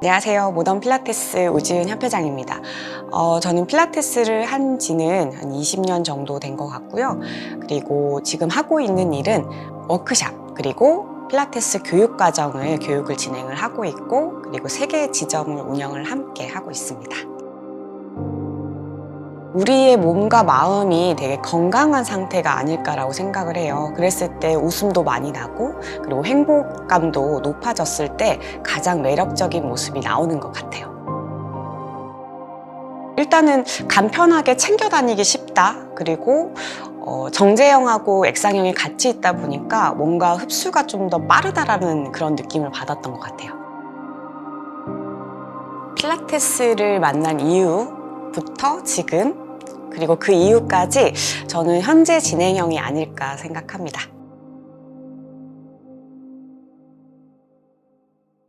안녕하세요. 모던 필라테스 우지은 협회장입니다. 어, 저는 필라테스를 한 지는 한 20년 정도 된 것 같고요. 그리고 지금 하고 있는 일은 워크샵, 그리고 필라테스 교육 과정을 교육을 진행을 하고 있고, 그리고 세 개의 지점을 운영을 함께 하고 있습니다. 우리의 몸과 마음이 되게 건강한 상태가 아닐까라고 생각을 해요. 그랬을 때 웃음도 많이 나고, 그리고 행복감도 높아졌을 때 가장 매력적인 모습이 나오는 것 같아요. 일단은 간편하게 챙겨 다니기 쉽다. 그리고 어, 정제형하고 액상형이 같이 있다 보니까 뭔가 흡수가 좀 더 빠르다라는 그런 느낌을 받았던 것 같아요. 필라테스를 만난 이후 부터 지금 그리고 그 이후까지 저는 현재 진행형이 아닐까 생각합니다.